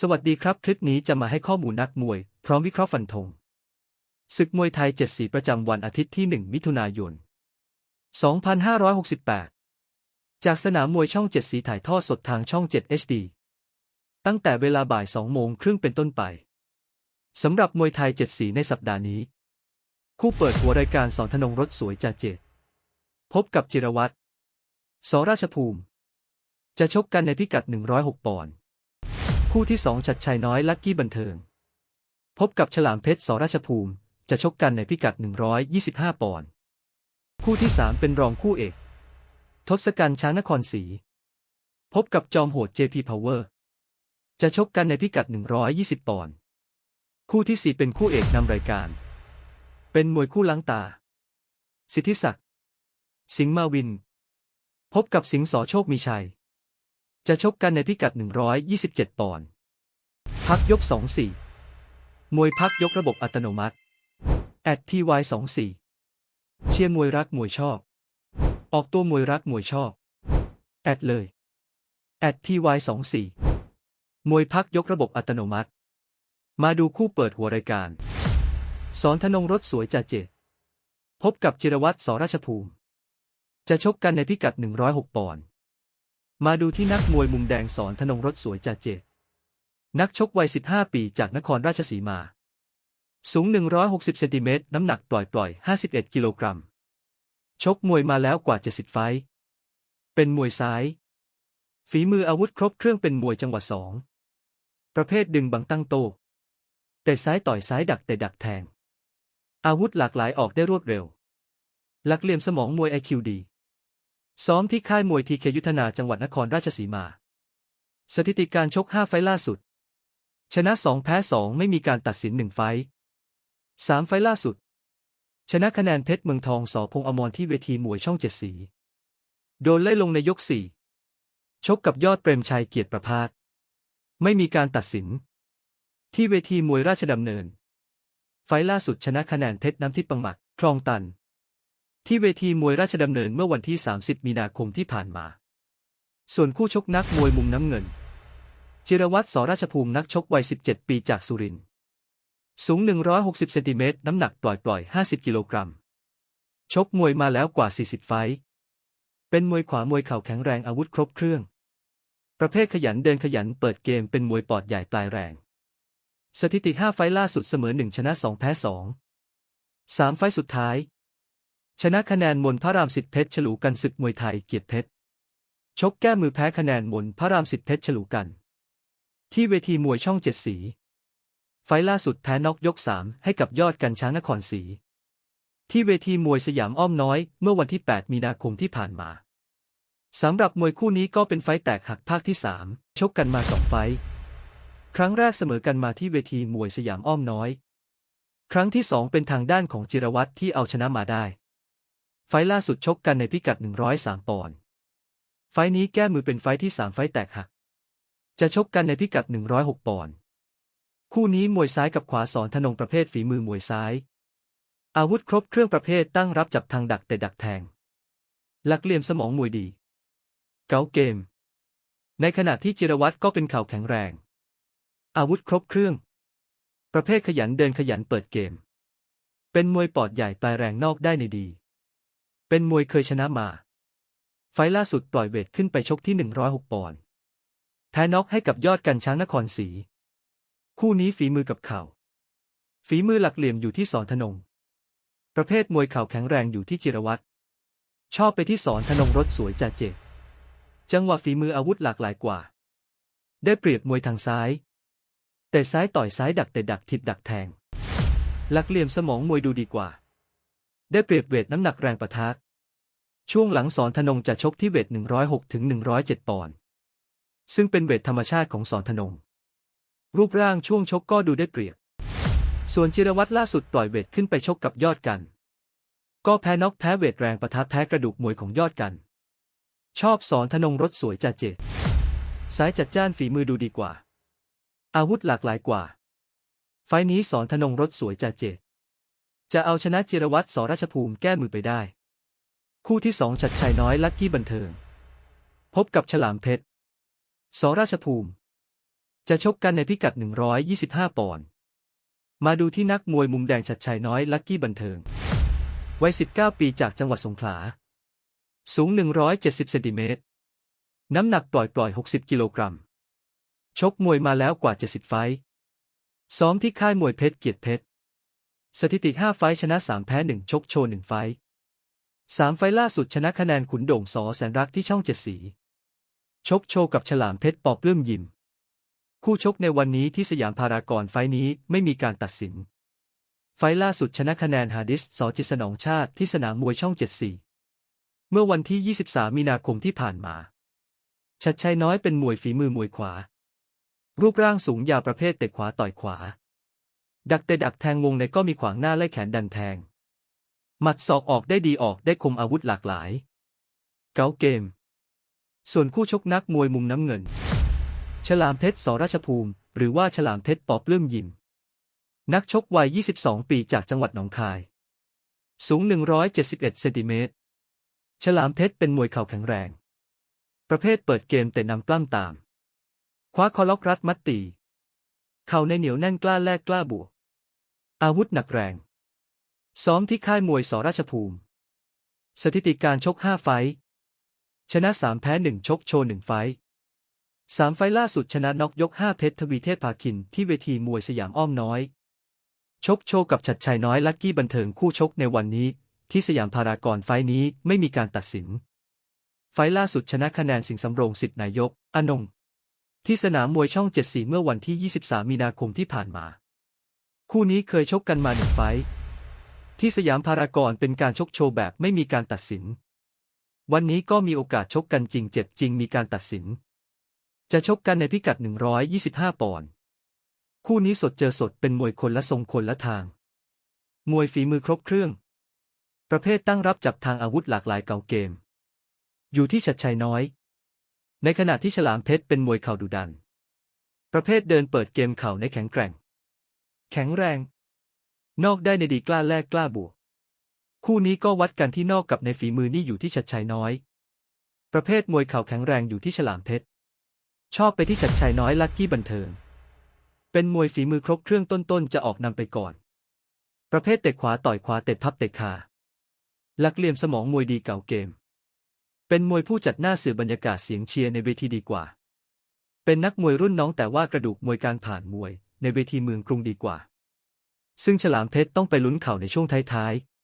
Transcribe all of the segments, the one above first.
สวัสดีครับ คลิปนี้จะมาให้ข้อมูลนักมวย พร้อมวิเคราะห์ฟันธงศึกมวยไทย7สีประจำวันอาทิตย์ที่ 1 มิถุนายน 2568 จากสนามมวยช่อง7สีถ่ายทอดสดทางช่อง 7 HD ตั้งแต่เวลาบ่าย 2 โมงครึ่งเป็นต้นไปสำหรับมวยไทย7สีในสัปดาห์นี้ คู่เปิดหัวรายการสอนธนงรถสวยจ่าเจตพบกับจิรวัตรสราชภูมิ จะชกกันในพิกัด 106 ปอนด์ คู่ที่สองชัดชัยน้อยลักกี้บันเทิง พบกับฉลามเพชรสราชภูมิ จะชกกันในพิกัด 125 ปอนด์คู่ที่สามเป็นรองคู่เอก ทศกัณฐ์ช้างนครศรีพบกับจอมโหด JP Power จะชกกันในพิกัด 120 ปอนด์คู่ที่สี่เป็นคู่เอกนำรายการ เป็นมวยคู่ล้างตา สิทธิศักดิ์สิงห์มาวิน พบกับสิงห์สอโชคมีชัย จะชกกันในพิกัด 127 ปอนด์ พักยก 2-4 มวยพักยกระบบอัตโนมัติแอดทีวาย24เชียร์มวยรักมวยชอบ ออกตัวมวยรักมวยชอบแอดเลยแอดทีวาย24มวยพักยกระบบอัตโนมัติ มาดูคู่เปิดหัวรายการ สอนธนงรถสวยจ่าเจตพบกับจิรวัตรสราชภูมิ จะชกกันในพิกัด 106 ปอนด์มาดูที่นักมวยมุมแดงสอนธนงรถสวยจ่าเจต นักชกวัย 15 ปีจากนครราชสีมา สูง 160 เซนติเมตร น้ำหนักปล่อยๆ51 กิโลกรัม ชกมวยมาแล้วกว่า 70 ไฟท์เป็นมวยซ้าย ฝีมืออาวุธครบเครื่องเป็นมวยจังหวะสอง ประเภทดึงบังตั้งโตเตะซ้ายต่อยซ้ายดักเตะดักแทง อาวุธหลากหลายออกได้รวดเร็ว หลักเหลี่ยมสมองมวยไอคิวดี ซ้อมที่ค่ายมวยทีเคยุทธนาจังหวัดนครราชสีมา สถิติการชก 5 ไฟล่าสุด ชนะ 2 แพ้ 2 ไม่มีการตัดสิน 1 ไฟล์3ไฟล่าสุด ชนะคะแนนเพชรเมืองทองสอพงอมรที่เวทีมวยช่องเจ็ดสี โดนไล่ลงในยก4ชกกับยอดเปรมชัยเกียรติประพาสไม่มีการตัดสิน ที่เวทีมวยราชดำเนิน ไฟล์ล่าสุดชนะคะแนนเพชรน้ำทิพย์ปังหมัดคลองตัน ที่เวทีมวยราชดำเนินเมื่อวันที่ 30 มีนาคมที่ผ่านมา ส่วนคู่ชกนักมวยมุมน้ำเงิน จิรวัตรสราชภูมินักชกวัย 17 ปีจากสุรินทร์ สูง 160 เซนติเมตร น้ำหนักปล่อยๆ50 กิโลกรัม ชกมวยมาแล้วกว่า 40 ไฟท์เป็นมวยขวามวยเข่าแข็งแรงอาวุธครบเครื่อง ประเภทขยันเดินขยันเปิดเกมเป็นมวยปอดใหญ่ปลายแรง สถิติ 5 ไฟล่าสุดเสมอ 1 ชนะ 2 แพ้ 2 3 ไฟสุดท้าย ชนะคะแนนมนพระรามสิทธิเพชรฉลูกันศึกมวยไทยเกียรติเพชร ชกแก้มือแพ้คะแนนมนพระรามสิทธิเพชรฉลูกัน ที่เวทีมวยช่องเจ็ดสี ไฟล่าสุดแพ้น็อกยก3ให้กับยอดกันช้างนครศรีที่เวทีมวยสยามอ้อมน้อยเมื่อวันที่ 8 มีนาคมที่ผ่านมาสำหรับมวยคู่นี้ก็เป็นไฟต์แตกหักภาคที่ 3 ชกกันมาสองไฟต์ครั้งแรกเสมอกันมาที่เวทีมวยสยามอ้อมน้อย ครั้งที่ 2 เป็นทางด้านของจิรวัตรที่เอาชนะมาได้ ไฟล่าสุดชกกันในพิกัด 103 ปอนด์ไฟต์นี้แก้มือเป็นไฟต์ที่ 3 ไฟต์แตกหัก จะชกกันในพิกัด 106 ปอนด์ คู่นี้มวยซ้ายกับขวาสอนธนงประเภทฝีมือมวยซ้าย อาวุธครบเครื่องประเภทตั้งรับจับทางดักแต่ดักแทง หลักเหลี่ยมสมองมวยดี เก๋าเกม ในขณะที่จิรวัตรก็เป็นเข่าแข็งแรง อาวุธครบเครื่อง ประเภทขยันเดินขยันเปิดเกม เป็นมวยปอดใหญ่ปลายแรงนอกได้ในดี เป็นมวยเคยชนะมา ไฟล์ล่าสุดปล่อยเวทขึ้นไปชกที่ 106 ปอนด์ แพ้น็อกให้กับยอดกันช้างนครศรีคู่นี้ฝีมือกับเข่า ฝีมือหลักเหลี่ยมอยู่ที่สอนธนง ประเภทมวยเข่าแข็งแรงอยู่ที่จิรวัตรชอบไปที่สอนธนงรถสวยจ่าเจตจังหวะฝีมืออาวุธหลากหลายกว่า ได้เปรียบมวยทางซ้าย แต่ซ้ายต่อยซ้ายดักแต่ดักทิบดักแทง หลักเหลี่ยมสมองมวยดูดีกว่า ได้เปรียบเวทน้ำหนักแรงประทะช่วงหลังสอนธนงจะชกที่เวท106ถึง107ปอนด์ ซึ่งเป็นเวทธรรมชาติของสอนธนง รูปร่างช่วงชกก็ดูได้เปรียบ ส่วนจิรวัตรล่าสุดปล่อยเวทขึ้นไปชกกับยอดกัน ก็แพ้น็อกแพ้เวทแรงประทะแพ้กระดูกมวยของยอดกัน ชอบสอนธนงรถสวยจ่าเจตสายจัดจ้านฝีมือดูดีกว่า อาวุธหลากหลายกว่า ไฟนี้สอนธนงรถสวยจ่าเจตจะเอาชนะจิรวัตรสราชภูมิแก้มือไปได้ คู่ที่สองชัดชัยน้อยลักกี้บันเทิง พบกับฉลามเพชร สราชภูมิ จะชกกันในพิกัด 125 ปอนด์ มาดูที่นักมวยมุมแดงชัดชัยน้อยลักกี้บันเทิง วัย 19 ปีจากจังหวัดสงขลา สูง 170 เซนติเมตร น้ำหนักปล่อยปล่อย 60 กิโลกรัม ชกมวยมาแล้วกว่า 70 ไฟซ้อมที่ค่ายมวยเพชรเกียรติเพชร สถิติ 5 ไฟชนะ 3 แพ้ 1 ชกโชว์ 1 ไฟท์3ไฟล่าสุดชนะคะแนนขุนโด่งสอแสนรักที่ช่องเจ็ดสี ชกโชว์กับฉลามเพชรปอบเลื่อมยิม คู่ชกในวันนี้ที่สยามพารากอนไฟท์นี้ไม่มีการตัดสิน ไฟท์ล่าสุดชนะคะแนนฮาดิสสอจิสนองชาติที่สนามมวยช่องเจ็ดสีเมื่อวันที่ 23 มีนาคมที่ผ่านมา ชัดชัยน้อยเป็นมวยฝีมือมวยขวา รูปร่างสูงยาวประเภทเตะขวาต่อยขวา ดักเตะดักแทงวงในก็มีขวางหน้าไล่แขนดันแทง หมัดศอกออกได้ดีออกได้คมอาวุธหลากหลาย เก๋าเกม ส่วนคู่ชกนักมวยมุมน้ำเงิน ฉลามเพชรสราชภูมิ หรือว่าฉลามเพชรปอบเลื่อมยิม นักชกวัย 22 ปีจากจังหวัดหนองคาย สูง 171 เซนติเมตร ฉลามเพชรเป็นมวยเข่าแข็งแรง ประเภทเปิดเกมแต่นำปล้ำตาม คว้าคอล็อกรัดมัดตี เข่าในเหนียวแน่นกล้าแลกกล้าบวก อาวุธหนักแรง ซ้อมที่ค่ายมวยสราชภูมิ สถิติการชก 5 ไฟ ชนะ 3 แพ้ 1 ชกโชว์ 1 ไฟสามไฟล่าสุดชนะน็อกยก 5 เพชรทวีเทพภาคินที่เวทีมวยสยามอ้อมน้อย ชกโชว์กับชัดชัยน้อยลักกี้บันเทิงคู่ชกในวันนี้ ที่สยามพารากอนไฟนี้ไม่มีการตัดสิน ไฟล่าสุดชนะคะแนนสิงสำโรงสิทธินายก อนง ที่สนามมวยช่องเจ็ดสีเมื่อวันที่ 23 มีนาคมที่ผ่านมา คู่นี้เคยชกกันมาหนึ่งไฟที่สยามพารากอนเป็นการชกโชว์แบบไม่มีการตัดสิน วันนี้ก็มีโอกาสชกกันจริงเจ็บจริงมีการตัดสิน จะชกกันในพิกัด 125 ปอนด์คู่นี้สดเจอสดเป็นมวยคนละทรงคนละทาง มวยฝีมือครบเครื่อง ประเภทตั้งรับจับทางอาวุธหลากหลายเก่าเกม อยู่ที่ชัดชัยน้อย ในขณะที่ฉลามเพชรเป็นมวยเข่าดุดัน ประเภทเดินเปิดเกมเข่าในแข็งแกร่ง แข็งแรง นอกได้ในดีกล้าแลกกล้าบวก คู่นี้ก็วัดกันที่นอกกับในฝีมือนี่อยู่ที่ชัดชัยน้อย ประเภทมวยเข่าแข็งแรงอยู่ที่ฉลามเพชร ชอบไปที่ชัดชัยน้อยลักกี้บันเทิง เป็นมวยฝีมือครบเครื่องต้นๆจะออกนำไปก่อน ประเภทเตะขวาต่อยขวาเตะพับเตะขาลักเหลี่ยมสมองมวยดีเก่าเกม เป็นมวยผู้จัดหน้าสื่อบรรยากาศเสียงเชียร์ในเวทีดีกว่า เป็นนักมวยรุ่นน้องแต่ว่ากระดูกมวยการผ่านมวยในเวทีเมืองกรุงดีกว่า ซึ่งฉลามเพชรต้องไปลุ้นเข่าในช่วงท้ายๆ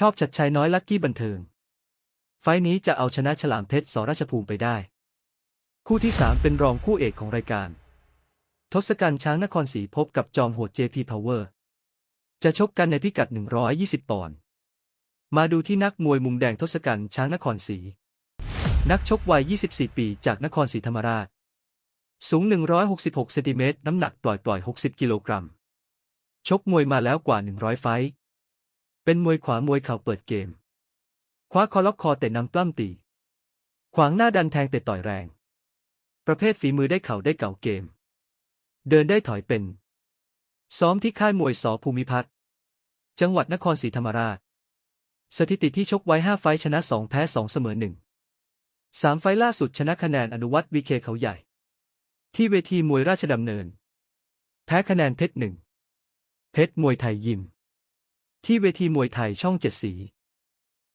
ชอบชัดชัยน้อยลักกี้บันเทิง ไฟล์นี้จะเอาชนะฉลามเพชรสราชภูมิไปได้ คู่ที่ 3 เป็นรองคู่เอกของรายการ ทศกัณฐ์ช้างนครศรีพบกับจอมโหด JP Power จะชกกันในพิกัด 120 ปอนด์มาดูที่นักมวยมุมแดงทศกัณฐ์ช้างนครศรีนักชกวัย 24 ปีจากนครศรีธรรมราช สูง 166 เซนติเมตร น้ำหนักปล่อยปล่อย 60 กิโลกรัม ชกมวยมาแล้วกว่า 100 ไฟท์ เป็นมวยขวามวยเข่าเปิดเกม คว้าคอล็อกคอเตะนำปล้ำตี ขวางหน้าดันแทงเตะต่อยแรง ประเภทฝีมือได้เข่าได้เก่าเกม เดินได้ถอยเป็น ซ้อมที่ค่ายมวยสอภูมิพัฒน์จังหวัดนครศรีธรรมราช สถิติที่ชกไว้5ไฟชนะ 2 แพ้ 2 เสมอ 1 3 ไฟล่าสุดชนะคะแนนอนุวัตวีเคเขาใหญ่ ที่เวทีมวยราชดำเนิน แพ้คะแนนเพชรหนึ่งเพชรมวยไทยยิม ที่เวทีมวยไทยช่องเจ็ดสี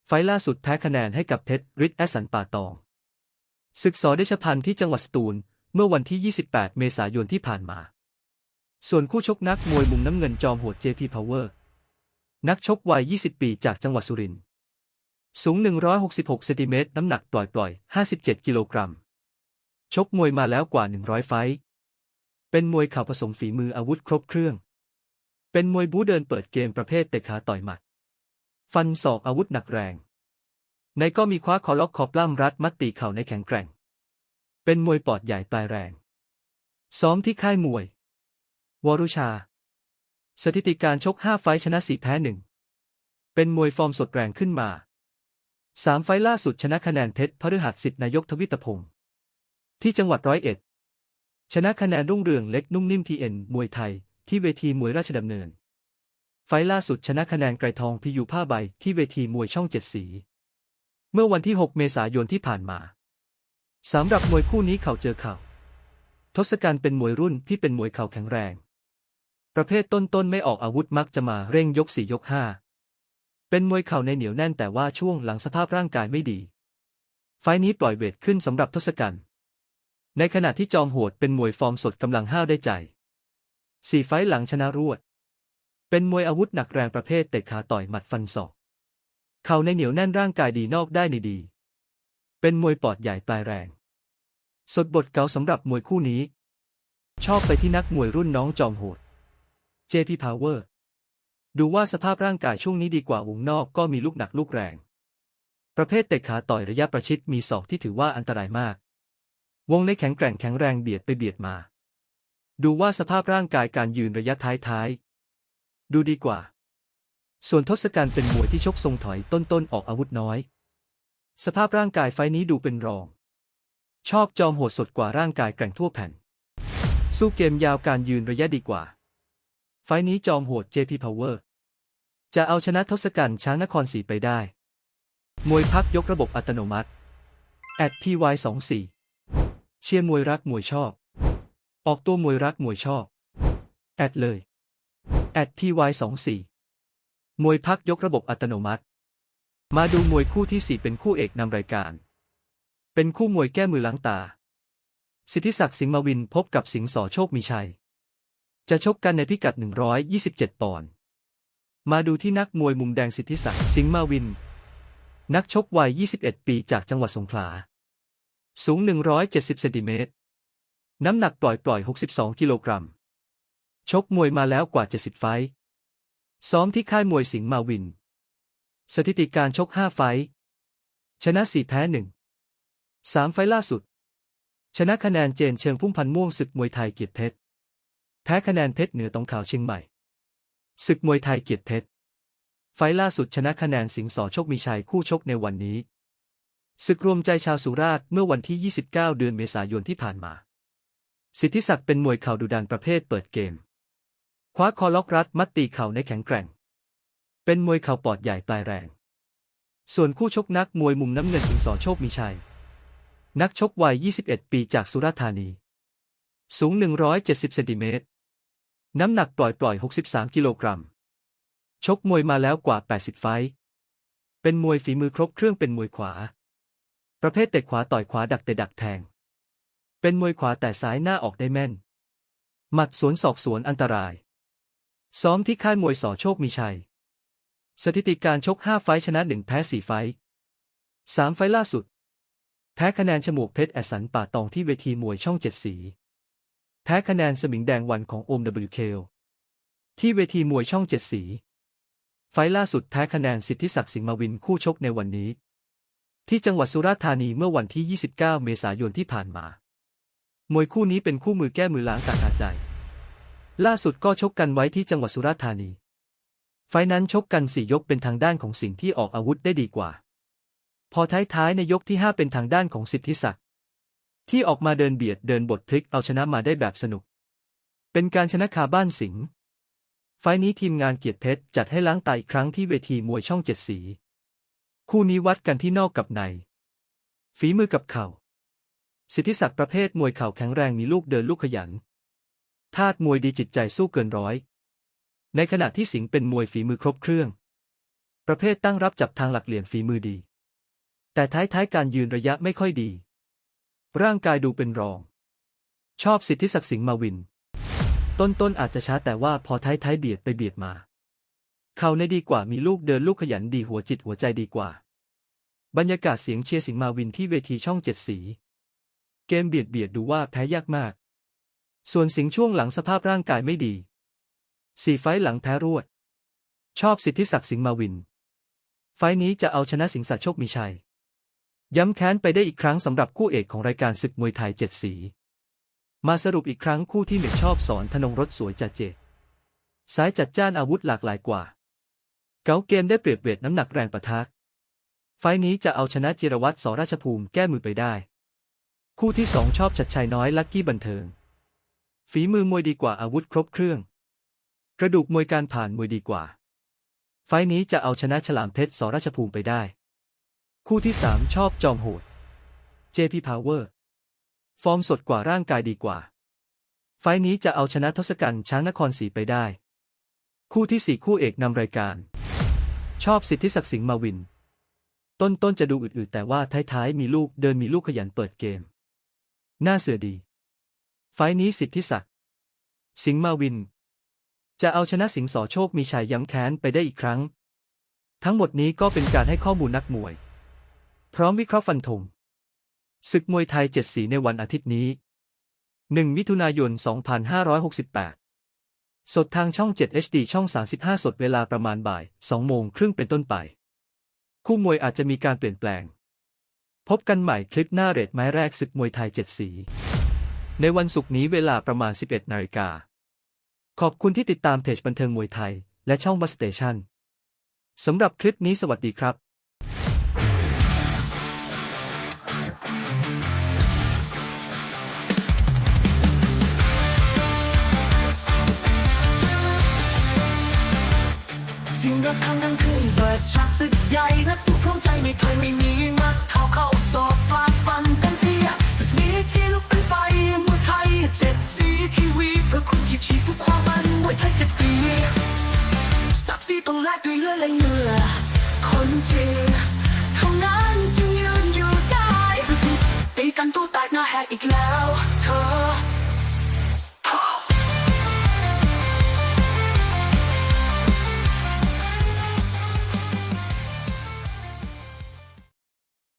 ไฟล์ล่าสุดแพ้คะแนนให้กับเพชรฤทธิ์แอสันป่าตอง ศึกสอเดชพันธ์ที่จังหวัดสตูล เมื่อวันที่ 28 เมษายนที่ผ่านมา ส่วนคู่ชกนักมวยมุมน้ำเงินจอมโหด JP Power นักชกวัย 20 ปีจากจังหวัดสุรินทร์ สูง 166 เซนติเมตร น้ำหนักปล่อยๆ 57 กิโลกรัม ชกมวยมาแล้วกว่า 100 ไฟ เป็นมวยเข่าผสมฝีมืออาวุธครบเครื่อง เป็นมวยบู๊เดินเปิดเกมประเภทเตะขาต่อยหมัด ฟันศอกอาวุธหนักแรง ในก็มีคว้าคอล็อกคอปล้ำรัดมัดตีเข่าในแข็งแกร่ง เป็นมวยปอดใหญ่ปลายแรง ซ้อมที่ค่ายมวย วรุชา สถิติการชก 5 ไฟชนะ 4 แพ้1เป็นมวยฟอร์มสดแรงขึ้นมา 3 ไฟล่าสุดชนะคะแนนเพชรพฤหัสสิทธินายกทวิตพงศ์ที่จังหวัดร้อยเอ็ด ชนะคะแนนรุ่งเรืองเล็กนุ่มนิ่มทีเอ็นมวยไทย ที่เวทีมวยราชดำเนิน ไฟล์ล่าสุดชนะคะแนนไกรทองพิยูผ้าใบที่เวทีมวยช่องเจ็ดสี เมื่อวันที่ 6 เมษายนที่ผ่านมาสำหรับมวยคู่นี้เข่าเจอเข่า ทศกัณฐ์เป็นมวยรุ่นที่เป็นมวยเข่าแข็งแรง ประเภทต้นๆไม่ออกอาวุธมักจะมาเร่งยกสี่ยกห้าเป็นมวยเข่าในเหนียวแน่นแต่ว่าช่วงหลังสภาพร่างกายไม่ดี ไฟล์นี้ปล่อยเวทขึ้นสำหรับทศกัณฐ์ในขณะที่จอมโหดเป็นมวยฟอร์มสดกำลังห้าวได้ใจ สี่ไฟล์หลังชนะรวด เป็นมวยอาวุธหนักแรงประเภทเตะขาต่อยหมัดฟันศอก เข่าในเหนียวแน่นร่างกายดีนอกได้ในดี เป็นมวยปอดใหญ่ปลายแรง สดบทเก่าสำหรับมวยคู่นี้ ชอบไปที่นักมวยรุ่นน้องจอมโหด JP Power ดูว่าสภาพร่างกายช่วงนี้ดีกว่าวงนอกก็มีลูกหนักลูกแรง ประเภทเตะขาต่อยระยะประชิดมีศอกที่ถือว่าอันตรายมาก วงในแข็งแกร่งแข็งแรงเบียดไปเบียดมา ดูว่าสภาพร่างกายการยืนระยะท้ายๆ ดูดีกว่า ส่วนทศกัณฐ์เป็นมวยที่ชกทรงถอยต้นๆ ออกอาวุธน้อย สภาพร่างกายไฟนี้ดูเป็นรอง ชอบจอมโหดสดกว่าร่างกายแกร่งทั่วแผ่น สู้เกมยาวการยืนระยะดีกว่า ไฟนี้จอมโหด JP Power จะเอาชนะทศกัณฐ์ช้างนครศรีไปได้ มวยพักยกระบบอัตโนมัติ at py24 เชียร์มวยรักมวยชอบ ออกตัวมวยรักมวยชอบ แอดเลย at py24 มวยพักยกระบบอัตโนมัติ มาดูมวยคู่ที่4เป็นคู่เอกนำรายการ เป็นคู่มวยแก้มือล้างตา สิทธิศักดิ์สิงห์มาวินพบกับสิงห์สอโชคมีชัย จะชกกันในพิกัด 127 ปอนด์ มาดูที่นักมวยมุมแดงสิทธิศักดิ์สิงห์มาวิน นักชกวัย 21 ปีจากจังหวัดสงขลา สูง 170 เซนติเมตร น้ำหนักปล่อยปล่อย 62 กิโลกรัม ชกมวยมาแล้วกว่า 70 ไฟซ้อมที่ค่ายมวยสิงห์มาวิน สถิติการชก 5 ไฟชนะ 4 แพ้ 1 3 ไฟล่าสุด ชนะคะแนนเจนเชิงพุ่มพันธ์ม่วงศึกมวยไทยเกียรติเพชร แพ้คะแนนเพชรเหนือตองข่าวเชียงใหม่ ศึกมวยไทยเกียรติเพชร ไฟล์ล่าสุดชนะคะแนนสิงห์สอโชคมีชัยคู่ชกในวันนี้ศึกรวมใจชาวสุราษฎร์เมื่อวันที่ 29 เดือนเมษายนที่ผ่านมา สิทธิศักดิ์เป็นมวยเข่าดุดันประเภทเปิดเกม คว้าคอล็อกรัดมัดตีเข่าในแข็งแกร่ง เป็นมวยเข่าปอดใหญ่ปลายแรง ส่วนคู่ชกนักมวยมุมน้ำเงินสิงห์สอโชคมีชัย นักชกวัย 21 ปีจากสุราษฎร์ธานี สูง 170 เซนติเมตร น้ำหนักปล่อยปล่อย 63 กิโลกรัม ชกมวยมาแล้วกว่า 80 ไฟเป็นมวยฝีมือครบเครื่องเป็นมวยขวา ประเภทเตะขวาต่อยขวาดักเตะดักแทง เป็นมวยขวาแต่ซ้ายหน้าออกได้แม่น หมัดสวนศอกสวนอันตราย ซ้อมที่ค่ายมวยสอโชคมีชัย สถิติการชก 5 ไฟชนะ 1 แพ้ 4 ไฟท์3ไฟล่าสุด แพ้คะแนนฉมวกเพชรแอสันป่าตองที่เวทีมวยช่องเจ็ดสี แพ้คะแนนสมิงแดงวันของโอม WK ที่เวทีมวยช่องเจ็ดสี ไฟล์ล่าสุดแพ้คะแนนสิทธิศักดิ์สิงห์มาวินคู่ชกในวันนี้ ที่จังหวัดสุราษฎร์ธานีเมื่อวันที่ 29 เมษายนที่ผ่านมา มวยคู่นี้เป็นคู่มือแก้มือล้างตาคาใจ ล่าสุดก็ชกกันไว้ที่จังหวัดสุราษฎร์ธานี ไฟนั้นชกกันสี่ยกเป็นทางด้านของสิ่งที่ออกอาวุธได้ดีกว่า พอท้ายๆในยกที่5เป็นทางด้านของสิทธิศักดิ์ที่ออกมาเดินเบียดเดินบทพลิกเอาชนะมาได้แบบสนุก เป็นการชนะคาบ้านสิงห์ไฟนี้ทีมงานเกียรติเพชรจัดให้ล้างตาอีกครั้งที่เวทีมวยช่องเจ็ดสี คู่นี้วัดกันที่นอกกับใน ฝีมือกับเข่า สิทธิศักดิ์ประเภทมวยเข่าแข็งแรงมีลูกเดินลูกขยันธาตุมวยดีจิตใจสู้เกินร้อย ในขณะที่สิงห์เป็นมวยฝีมือครบเครื่อง ประเภทตั้งรับจับทางหลักเหลี่ยมฝีมือดี แต่ท้ายท้ายการยืนระยะไม่ค่อยดี ร่างกายดูเป็นรอง ชอบสิทธิศักดิ์สิงห์มาวิน ต้นต้นอาจจะช้าแต่ว่าพอท้ายท้ายเบียดไปเบียดมา เขาในดีกว่ามีลูกเดินลูกขยันดีหัวจิตหัวใจดีกว่า บรรยากาศเสียงเชียร์สิงห์มาวินที่เวทีช่องเจ็ดสี เกมเบียดเบียดดูว่าแพ้ยากมาก ส่วนสิงช่วงหลังสภาพร่างกายไม่ดี สี่ไฟหลังแพ้รวด ชอบสิทธิศักดิ์สิงมาวิน ไฟนี้จะเอาชนะสิงสัโชคมีชัย ย้ำแค้นไปได้อีกครั้งสำหรับคู่เอกของรายการศึกมวยไทยเจ็ดสี มาสรุปอีกครั้งคู่ที่หนึ่งชอบสอนธนงรถสวยจัดเจดสายจัดจ้านอาวุธหลากหลายกว่า เก๋าเกมได้เปรียบเวทน้ำหนักแรงประทะไฟนี้จะเอาชนะจิรวัตรสราชภูมิแก้มือไปได้ คู่ที่สองชอบชัดชัยน้อยลักกี้บันเทิง ฝีมือมวยดีกว่าอาวุธครบเครื่อง กระดูกมวยการผ่านมวยดีกว่า ไฟนี้จะเอาชนะฉลามเพชรสราชภูมิไปได้ คู่ที่สามชอบจอมโหด JP Power ฟอร์มสดกว่าร่างกายดีกว่า ไฟนี้จะเอาชนะทศกัณฐ์ช้างนครศรีไปได้ คู่ที่สี่คู่เอกนำรายการ ชอบสิทธิศักดิ์สิงห์มาวิน ต้นต้นจะดูอืดๆแต่ว่าท้ายๆมีลูกเดินมีลูกขยันเปิดเกม น่าเสือดี ไฟนี้สิทธิศักดิ์ สิงห์มาวิน จะเอาชนะสิงห์สอโชคมีชัยย้ำแค้นไปได้อีกครั้ง ทั้งหมดนี้ก็เป็นการให้ข้อมูลนักมวย พร้อมวิเคราะห์ฟันธงศึกมวยไทยเจ็ดสีในวันอาทิตย์นี้ 1 มิถุนายน 2568 สดทางช่อง 7 HD ช่อง 35 สดเวลาประมาณบ่าย 2 โมงครึ่งเป็นต้นไป คู่มวยอาจจะมีการเปลี่ยนแปลง พบกันใหม่คลิปหน้าเรทไม้แรกศึกมวยไทย7สี ในวันศุกร์นี้เวลาประมาณ 11นาฬิกาขอบคุณที่ติดตามเพจบันเทิงมวยไทย และช่องบัสเตชันสำหรับคลิปนี้สวัสดีครับสิ่งระฆังนั้นขึ้นเปิดฉากศึกใหญ่นักสู้พร้อมใจไม่เคยไม่มี สีศักดิ์ศรีต้องแลกด้วยเลือดและเหงื่อคนจริงเท่านั้นจึงยืนอยู่ได้ตีกันตัวแตกหน้าแหกอีกแล้ว เธอ